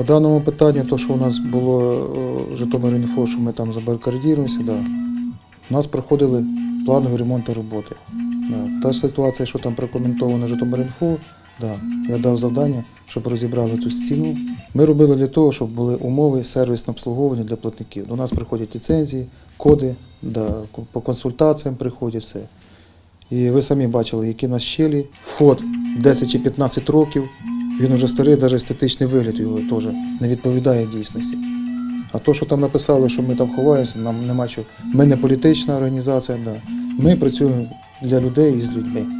По даному питанню, то, що у нас було е, Житомир.Інфо, що ми там забарикадіруємося, да. у нас проходили планові ремонтні роботи. Та ж ситуація, що там прокоментовано Житомир.Інфо, да. я дав завдання, щоб розібрали цю стіну. Ми робили для того, щоб були умови сервісного обслуговування для платників. До нас приходять ліцензії, коди, да, по консультаціям приходять все. І ви самі бачили, які в нас щелі. Вход 10 чи 15 років. Він уже старий, навіть естетичний вигляд його теж не відповідає дійсності. А то, що там написали, що ми там ховаємося, нам нема чого. Ми не політична організація, да. ми працюємо для людей і з людьми.